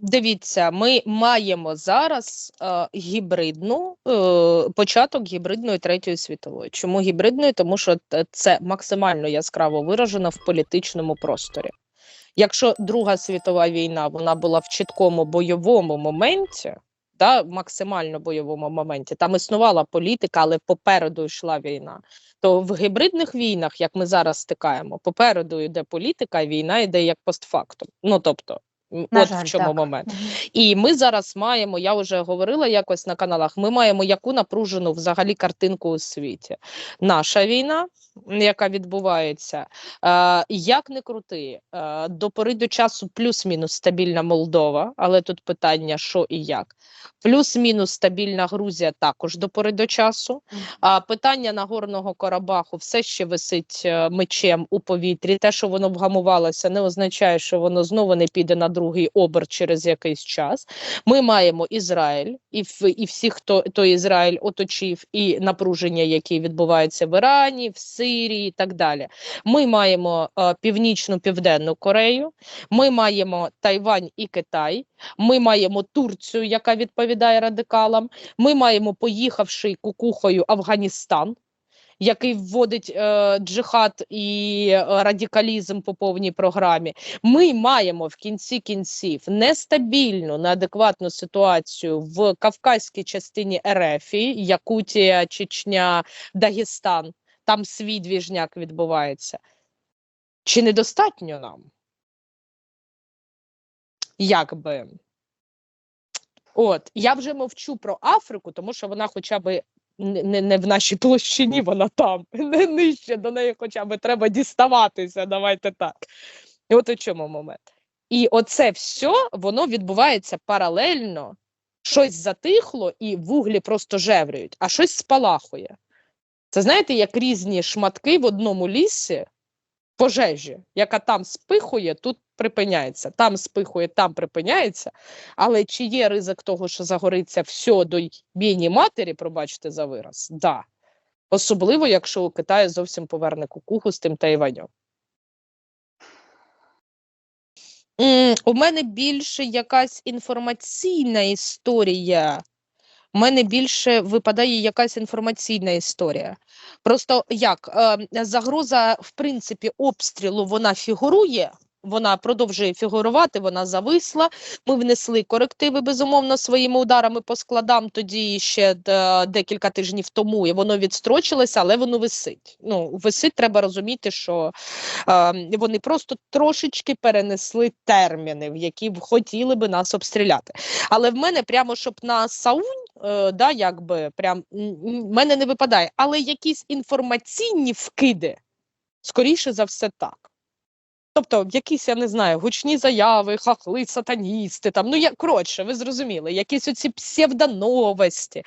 Дивіться, ми маємо зараз е, гібридну е, початок гібридної третьої світової. Чому гібридної? Тому що це максимально яскраво виражено в політичному просторі. Якщо Друга світова війна вона була в чіткому бойовому моменті, да, максимально бойовому моменті, там існувала політика, але попереду йшла війна. То в гібридних війнах, як ми зараз стикаємо, попереду йде політика, війна йде як постфактум. Ну тобто, На от жаль, в чому так. момент. І ми зараз маємо, я вже говорила якось на каналах. Ми маємо яку напружену взагалі картинку у світі. Наша війна, яка відбувається, е, як не крути, е, до пори до часу плюс-мінус стабільна Молдова, але тут питання, що і як. Плюс-мінус стабільна Грузія також до пори до часу. А питання Нагорного Карабаху все ще висить е, мечем у повітрі. Те, що воно вгамувалося, не означає, що воно знову не піде на другий оберт через якийсь час. Ми маємо Ізраїль і і всі, хто той Ізраїль оточив, і напруження, які відбуваються в Ірані, в Сирії і так далі. Ми маємо е, північну південну Корею. Ми маємо Тайвань і Китай. Ми маємо Турцію, яка відповідає радикалам. Ми маємо поїхавши кукухою Афганістан, який вводить е, джихад і е, радикалізм по повній програмі. Ми маємо в кінці кінців нестабільну, неадекватну ситуацію в кавказькій частині РФ, Якутія, Чечня, Дагестан. Там свій двіжняк відбувається. Чи недостатньо нам? Якби. От, я вже мовчу про Африку, тому що вона хоча б не, не, в нашій площині, вона там, не нижче, до неї хоча б треба діставатися, давайте так. І от у чому момент. І оце все, воно відбувається паралельно, щось затихло і вуглі просто жеврюють, а щось спалахує. Це знаєте, як різні шматки в одному лісі пожежі, яка там спихує, тут припиняється, там спихує, там припиняється. Але чи є ризик того, що загориться все до бійні матері, пробачте за вираз? Да. Особливо, якщо у Китаї зовсім поверне кукуху з тим Тайванем. У мене більше якась інформаційна історія. У мене більше випадає якась інформаційна історія. Просто як е, загроза, в принципі, обстрілу вона фігурує, вона продовжує фігурувати, вона зависла. Ми внесли корективи безумовно своїми ударами по складам тоді ще е, декілька тижнів тому, і воно відстрочилося, але воно висить. Ну, висить, треба розуміти, що е, вони просто трошечки перенесли терміни, в які б хотіли би нас обстріляти. Але в мене прямо щоб на Саунь, е, да, якби прям мене не випадає, але якісь інформаційні вкиди, скоріше за все, так. Тобто, якісь, я не знаю, гучні заяви, хахли, сатаністи, там, ну я коротше, ви зрозуміли, якісь оці псевдоновості,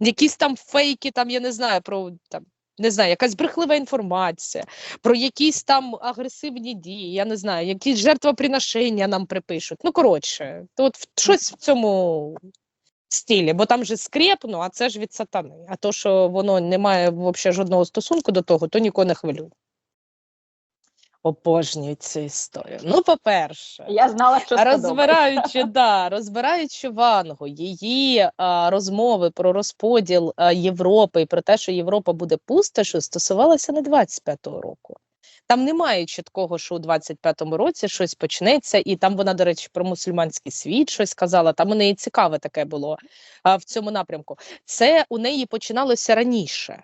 якісь там фейки, там, я не знаю, про там. Не знаю, якась брехлива інформація, про якісь там агресивні дії, я не знаю, якісь жертвоприношення нам припишуть. Ну, коротше, от щось в цьому стилі, бо там же скрепно, а це ж від сатани. А то, що воно не має взагалі жодного стосунку до того, то нікого не хвилює. Обожнюю цю історію. Ну, по-перше, Я знала, що розбираючи, да, розбираючи Вангу, її а, розмови про розподіл а, Європи і про те, що Європа буде пустошою, стосувалося не 25-го року. Там немає чіткого, що у 25-му році щось почнеться, і там вона, до речі, про мусульманський світ щось казала. Там у неї цікаве таке було а, в цьому напрямку. Це у неї починалося раніше.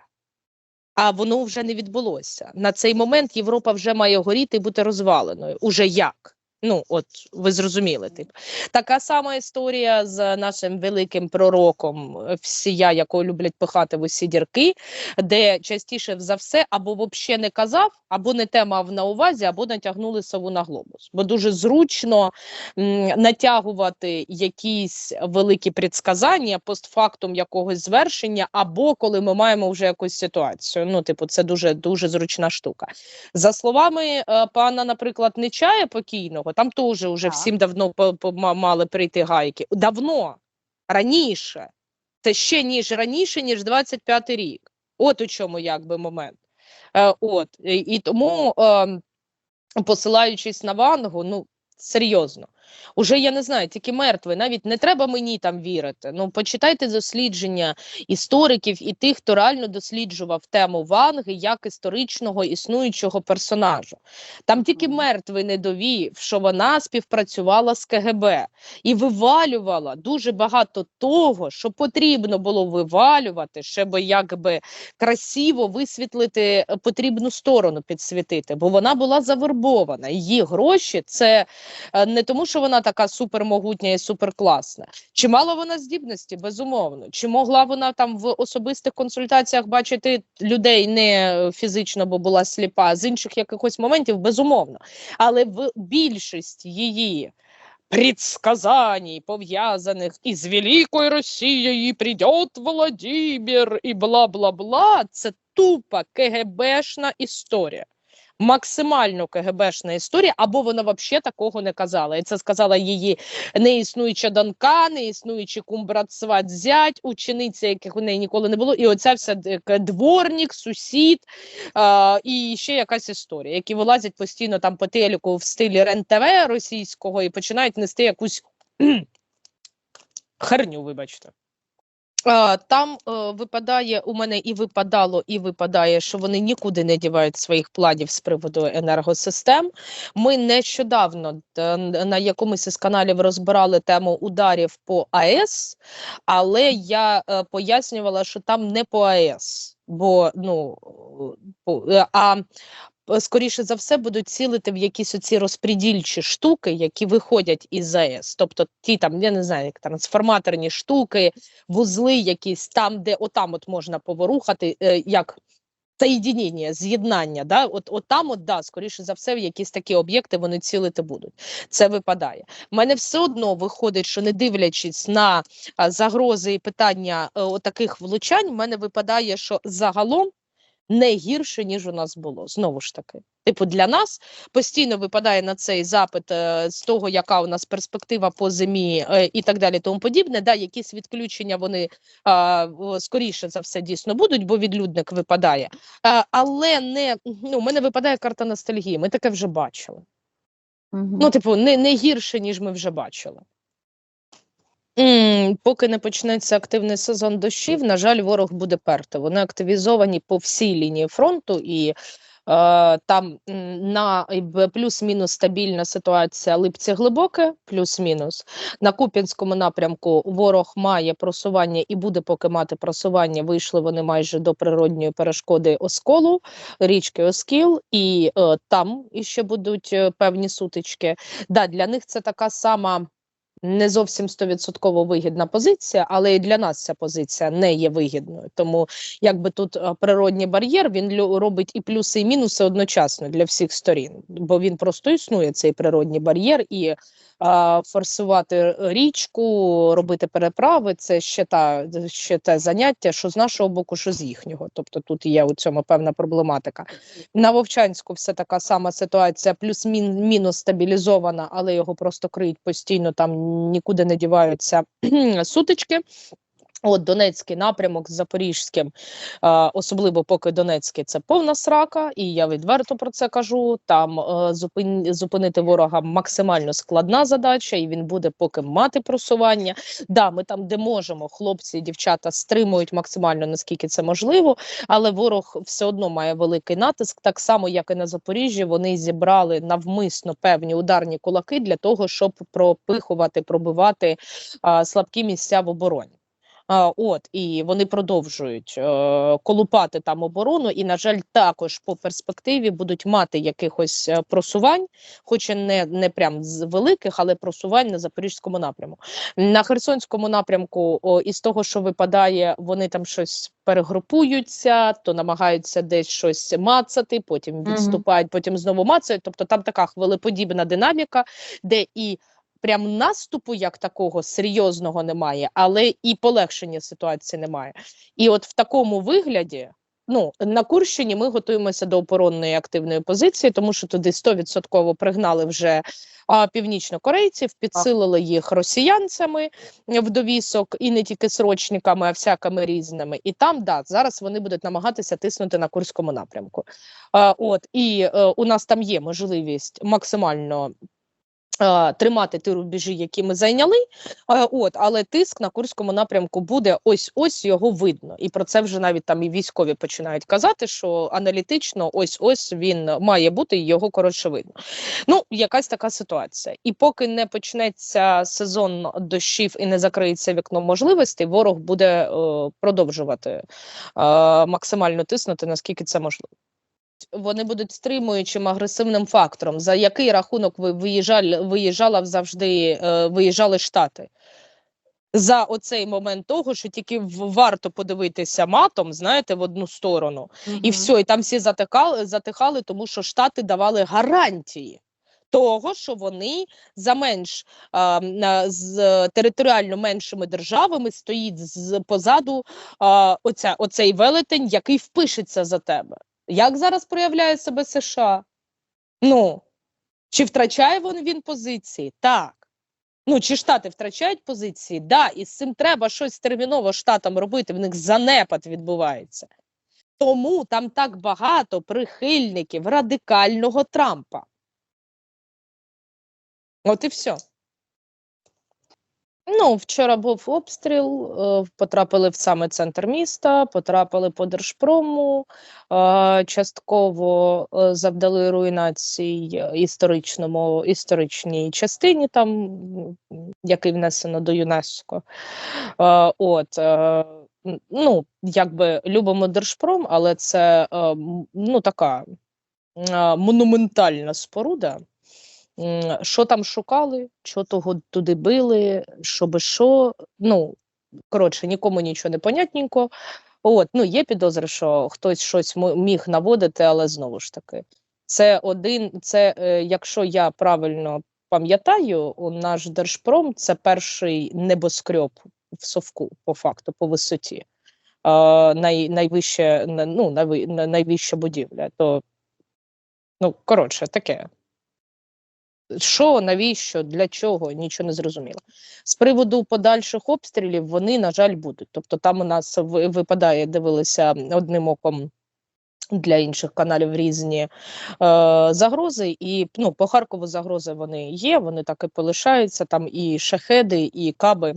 А воно вже не відбулося. На цей момент Європа вже має горіти і бути розваленою. Уже як? Ну, от ви зрозуміли. Тип. Така сама історія з нашим великим пророком, е, всія, якого люблять пихати в усі дірки, де частіше за все або взагалі не казав, або не те мав на увазі, або натягнули сову на глобус. Бо дуже зручно м, натягувати якісь великі предсказання постфактум якогось звершення, або коли ми маємо вже якусь ситуацію. Ну, типу, це дуже дуже зручна штука. За словами е, пана, наприклад, Нечая покійного, там теж уже Так. всім давно мали прийти гайки. Давно, раніше. Це ще ніж раніше, ніж 25-й рік. От у чому якби момент. Е, от, і, і тому, е, посилаючись на Вангу, ну серйозно. Уже я не знаю, тільки мертвий. Навіть не треба мені там вірити. Ну почитайте дослідження істориків і тих, хто реально досліджував тему Ванги як історичного існуючого персонажу. Там тільки мертвий не довів, що вона співпрацювала з КГБ і вивалювала дуже багато того, що потрібно було вивалювати, щоб якби красиво висвітлити е, потрібну сторону підсвітити, бо вона була завербована. Її гроші це е, не тому, що вона така супермогутня і суперкласна. Чи мала вона здібності? Безумовно. Чи могла вона там в особистих консультаціях бачити людей не фізично, бо була сліпа, з інших якихось моментів, безумовно. Але в більшість її предсказаний, пов'язаних із Великою Росією придет Владимир і бла-бла-бла, це тупа КГБшна історія. Максимально КГБшна історія, або вона взагалі такого не казала. І це сказала її неіснуюча донька, неіснуючий кумбрат сват зять, учениця, яких у неї ніколи не було. І оця вся дворник, сусід а, і ще якась історія, які вилазять постійно там по телеку в стилі РЕН-ТВ російського і починають нести якусь херню, вибачте. Там е, випадає у мене і випадало, і випадає, що вони нікуди не дівають своїх планів з приводу енергосистем. Ми нещодавно на якомусь із каналів розбирали тему ударів по АЕС, але я е, пояснювала, що там не по АЕС, бо ну е, а е, скоріше за все будуть цілити в якісь оці розпредільчі штуки, які виходять із ЗАЕС. Тобто ті там, я не знаю, як трансформаторні штуки, вузли якісь там, де отам от можна поворухати, е, як соєдінення, з'єднання. Да? От, от там, от, да, скоріше за все, в якісь такі об'єкти вони цілити будуть. Це випадає. У мене все одно виходить, що не дивлячись на а, загрози і питання е, таких влучань, в мене випадає, що загалом не гірше, ніж у нас було. Знову ж таки. Типу, для нас постійно випадає на цей запит е, з того, яка у нас перспектива по зимі е, і так далі, тому подібне. Да, якісь відключення вони скоріше за все дійсно будуть, бо відлюдник випадає. Але не ну, у мене випадає карта ностальгії. Ми таке вже бачили. Ну, типу, не, не гірше, ніж ми вже бачили. Поки не почнеться активний сезон дощів, на жаль, ворог буде перти. Вони активізовані по всій лінії фронту, і е, там на плюс-мінус стабільна ситуація Липці глибоке, плюс-мінус. На Куп'янському напрямку ворог має просування і буде поки мати просування. Вийшли вони майже до природньої перешкоди Осколу, річки Оскіл, і е, там іще будуть е, певні сутички. Да, для них це така сама не зовсім стовідсотково вигідна позиція, але і для нас ця позиція не є вигідною. Тому якби тут е, природній бар'єр він робить і плюси, і мінуси одночасно для всіх сторін, бо він просто існує цей природній бар'єр і. Форсувати річку, робити переправи це ще та ще те заняття, що з нашого боку, що з їхнього. Тобто тут є у цьому певна проблематика. На Вовчанську все така сама ситуація, плюс-мінус стабілізована, але його просто криють постійно, там нікуди не діваються сутички. От Донецький напрямок з Запорізьким, е, особливо поки Донецький це повна срака, і я відверто про це кажу. Там е, зупинити ворога максимально складна задача, і він буде поки мати просування. Да, ми там, де можемо, хлопці і дівчата стримують максимально наскільки це можливо, але ворог все одно має великий натиск. Так само, як і на Запоріжжі, вони зібрали навмисно певні ударні кулаки для того, щоб пропихувати, пробивати а, слабкі місця в обороні. От і вони продовжують е, колупати там оборону, і на жаль, також по перспективі будуть мати якихось е, просувань, хоч і не, не прям з великих, але просувань на запорізькому напрямку. На Херсонському напрямку, о, із того, що випадає, вони там щось перегрупуються, то намагаються десь щось мацати, потім відступають, потім знову мацають. Тобто там така хвилеподібна динаміка, де і прям наступу як такого серйозного немає, але і полегшення ситуації немає. І от в такому вигляді. Ну, на Курщині ми готуємося до оборонної активної позиції, тому що туди 100% пригнали вже а, північнокорейців, підсилили їх росіянцями в довісок, і не тільки срочниками, а всякими різними. І там да зараз вони будуть намагатися тиснути на курському напрямку. А, от і е, у нас там є можливість максимально Тримати ті рубежі, які ми зайняли, от, але тиск на Курському напрямку буде ось ось його видно. І про це вже навіть там і військові починають казати, що аналітично ось ось він має бути, його коротше видно. Ну, якась така ситуація. І поки не почнеться сезон дощів і не закриється вікно можливостей, ворог буде е, продовжувати е, максимально тиснути, наскільки це можливо. Вони будуть стримуючим агресивним фактором. За який рахунок ви виїжджали, виїжджала завжди, е, виїжджали Штати? За оцей момент того, що тільки варто подивитися матом, знаєте, в одну сторону, і все, і там всі затикали, затихали, тому що Штати давали гарантії того, що вони за менш а, з територіально меншими державами стоїть з позаду а, оця, оцей велетень, який впишеться за тебе. Як зараз проявляє себе США? Ну чи втрачає він, він позиції? Так. Ну, чи Штати втрачають позиції? Да, і з цим треба щось терміново штатам робити. В них занепад відбувається. Тому там так багато прихильників радикального Трампа. От і все. Ну, вчора був обстріл, е, потрапили в саме центр міста, потрапили по Держпрому, е, частково е, завдали руйнацій історичному, історичній частині, там, який внесено до ЮНЕСКО. От, ну, якби любимо Держпром, але це ну, така монументальна споруда. Що там шукали, що того туди били, що би що. Ну, коротше, нікому нічого не понятненько. От, ну, є підозри, що хтось щось міг наводити, але знову ж таки, це один, це, е, якщо я правильно пам'ятаю, наш Держпром це перший небоскреб в Совку, по факту, по висоті. Е, най, найвище, ну, найви- на- найвища будівля. То, ну, коротше, таке. Що, навіщо, для чого, нічого не зрозуміло. З приводу подальших обстрілів вони, на жаль, будуть. Тобто там у нас випадає, дивилися одним оком для інших каналів різні е, загрози. І ну, по Харкову загрози вони є, вони так і полишаються. Там і шахеди, і каби,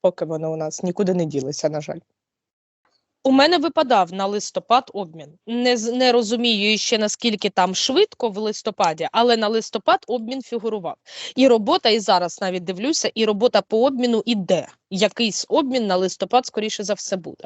поки вони у нас нікуди не ділися, на жаль. У мене випадав на листопад обмін. Не, не розумію ще наскільки там швидко в листопаді, але на листопад обмін фігурував. І робота, і зараз навіть дивлюся, і робота по обміну іде. Якийсь обмін на листопад, скоріше за все, буде.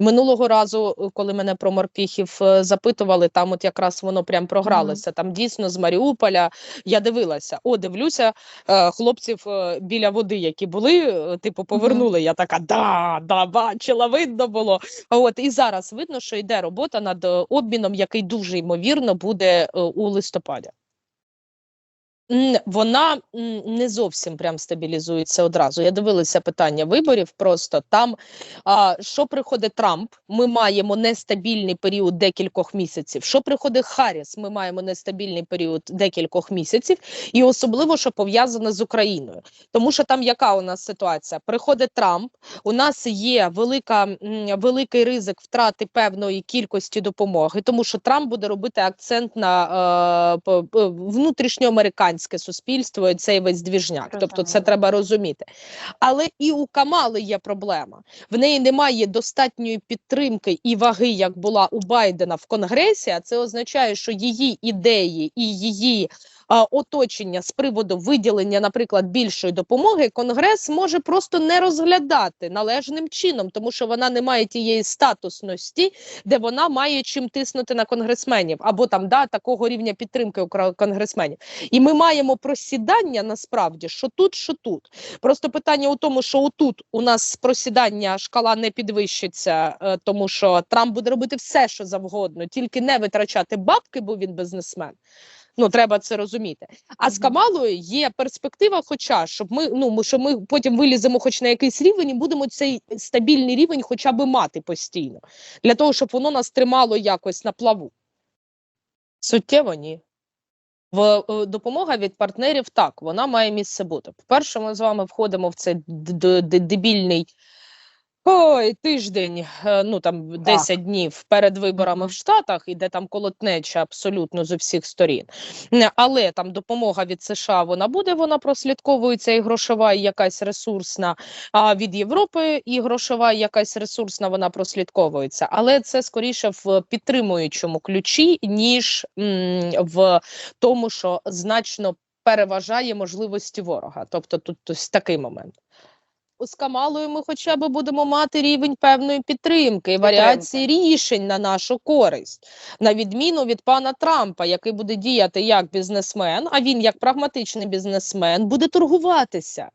Минулого разу, е, коли мене про морпіхів е, запитували, там от якраз воно прям програлося. Там дійсно з Маріуполя я дивилася. О, дивлюся, е, хлопців біля води, які були, типу, повернули. Я така, да, да, бачила, видно було. От і зараз видно, що йде робота над обміном, який дуже ймовірно буде у листопаді. Вона не зовсім прям стабілізується одразу. Я дивилася питання виборів. Просто там, а, що приходить Трамп, ми маємо нестабільний період декількох місяців. Що приходить Харріс, ми маємо нестабільний період декількох місяців, і особливо, що пов'язане з Україною. Тому що там яка у нас ситуація? Приходить Трамп, у нас є велика, великий ризик втрати певної кількості допомоги, тому що Трамп буде робити акцент на е, п- п- суспільство і цей весь двіжняк. Тобто, це треба розуміти. Але і у Камали є проблема. В неї немає достатньої підтримки і ваги, як була у Байдена в Конгресі. А це означає, що її ідеї і її оточення з приводу виділення, наприклад, більшої допомоги, Конгрес може просто не розглядати належним чином, тому що вона не має тієї статусності, де вона має чим тиснути на конгресменів, або там да такого рівня підтримки у конгресменів. І ми маємо просідання насправді, що тут, що тут. Просто питання у тому, що отут у нас просідання шкала не підвищиться, е, тому що Трамп буде робити все, що завгодно, тільки не витрачати бабки, бо він бізнесмен. Ну, треба це розуміти. А з Камалою є перспектива, хоча щоб ми ну що ми потім виліземо, хоч на якийсь рівень, і будемо цей стабільний рівень, хоча би мати постійно, для того, щоб воно нас тримало якось на плаву. Суттєво ні. В е, допомога від партнерів так, вона має місце бути. По-перше, ми з вами входимо в цей дебільний Ой, тиждень, е, ну там 10 днів перед виборами в Штатах, іде там колотнеча абсолютно з усіх сторін. Але там допомога від США вона буде, вона прослідковується і грошова, і якась ресурсна. А від Європи і грошова, і якась ресурсна, вона прослідковується. Але це скоріше в підтримуючому ключі, ніж м, в тому, що значно переважає можливості ворога. Тобто тут ось такий момент. З Камалою ми хоча б будемо мати рівень певної підтримки і варіації рішень на нашу користь, на відміну від пана Трампа, який буде діяти як бізнесмен, а він, як прагматичний бізнесмен, буде торгуватися.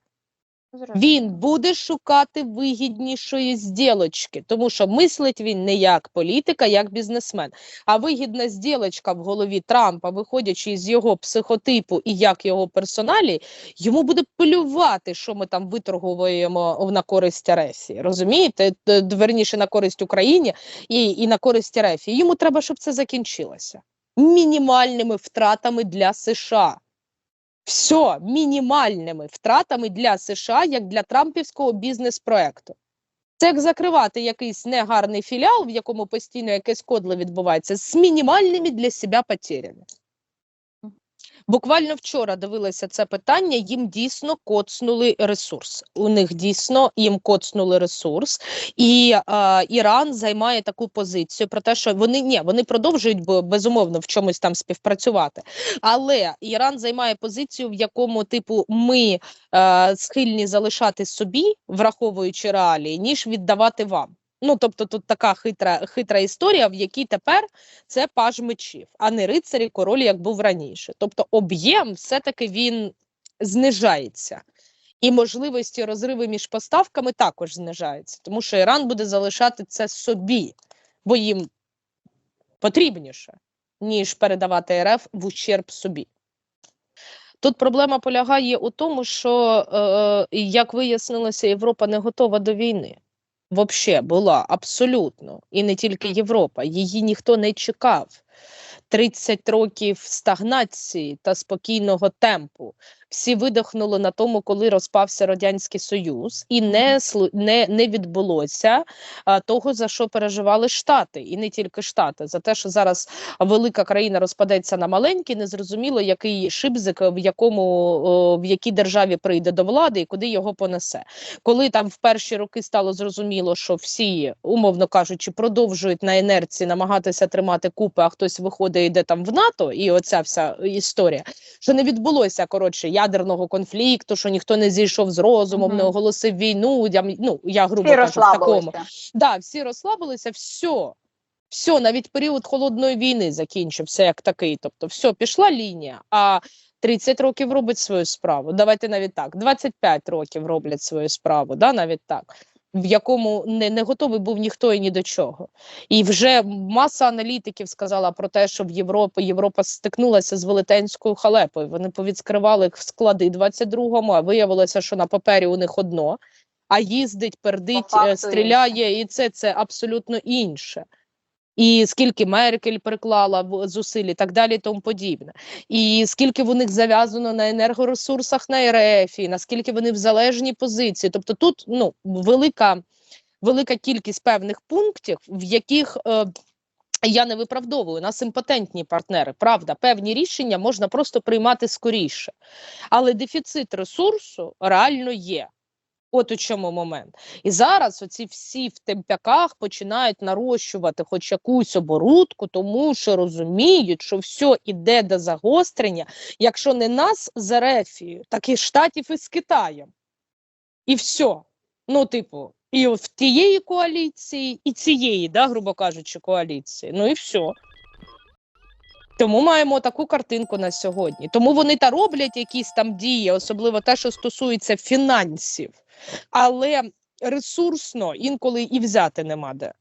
Він буде шукати вигіднішої зділочки, тому що мислить він не як політика, як бізнесмен. А вигідна зділочка в голові Трампа, виходячи з його психотипу і як його персоналі, йому буде плювати, що ми там виторговуємо на користь Рефії. Розумієте? Верніше на користь Україні і, і на користь Рефії. Йому треба, щоб це закінчилося мінімальними втратами для США. Все мінімальними втратами для США, як для трампівського бізнес-проекту. Це як закривати якийсь негарний філіал, в якому постійно якесь кодло відбувається, з мінімальними для себе потерями. Буквально вчора дивилася це питання, їм дійсно коцнули ресурс. У них дійсно їм коцнули ресурс, і е, Іран займає таку позицію про те, що вони ні, вони продовжують безумовно в чомусь там співпрацювати. Але Іран займає позицію, в якому типу ми е, схильні залишати собі, враховуючи реалії, ніж віддавати вам. Ну, тобто, тут така хитра, хитра історія, в якій тепер це паж мечів, а не рицарі король, як був раніше. Тобто, об'єм все-таки він знижається. І можливості розриви між поставками також знижаються, тому що Іран буде залишати це собі, бо їм потрібніше, ніж передавати РФ в ущерб собі. Тут проблема полягає у тому, що, е, як вияснилося, Європа не готова до війни. Вообще була абсолютно, і не тільки Європа, її ніхто не чекав. 30 років стагнації та спокійного темпу. Всі видихнули на тому, коли розпався радянський союз, і не не, не відбулося а, того, за що переживали Штати, і не тільки Штати, за те, що зараз велика країна розпадеться на маленькі, незрозуміло, який шибзик в якому о, в якій державі прийде до влади і куди його понесе. Коли там в перші роки стало зрозуміло, що всі, умовно кажучи, продовжують на інерції намагатися тримати купи, а хтось виходить і йде там в НАТО, і оця вся історія, що не відбулося коротше ядерного конфлікту, що ніхто не зійшов з розумом, Мгм. не оголосив війну. Я, ну я грубо Всі кажу, в такому. Да, всі розслабилися, все. Все, навіть період холодної війни закінчився як такий. Тобто, все, пішла лінія. А 30 років робить свою справу. Давайте навіть так. 25 років роблять свою справу, да, навіть так. В якому не, не готовий був ніхто і ні до чого. І вже маса аналітиків сказала про те, що в Європі Європа стикнулася з велетенською халепою. Вони повідскривали склади 22-му, а виявилося, що на папері у них одно, а їздить, пердить, е, стріляє, і це, це абсолютно інше. І скільки Меркель приклала в- зусиль і так далі, і тому подібне. І скільки в них зав'язано на енергоресурсах на РФ, і наскільки вони в залежній позиції. Тобто тут ну, велика, велика кількість певних пунктів, в яких е, я не виправдовую, нас імпотентні партнери. Правда, певні рішення можна просто приймати скоріше. Але дефіцит ресурсу реально є. От у чому момент. І зараз оці всі в темпяках починають нарощувати хоч якусь оборудку, тому що розуміють, що все іде до загострення, якщо не нас з Ерефією, так і Штатів із Китаєм. І все. Ну, типу, і в тієї коаліції, і цієї, да, грубо кажучи, коаліції. Ну і все. Тому маємо таку картинку на сьогодні. Тому вони та роблять якісь там дії, особливо те, що стосується фінансів, але ресурсно інколи і взяти нема де.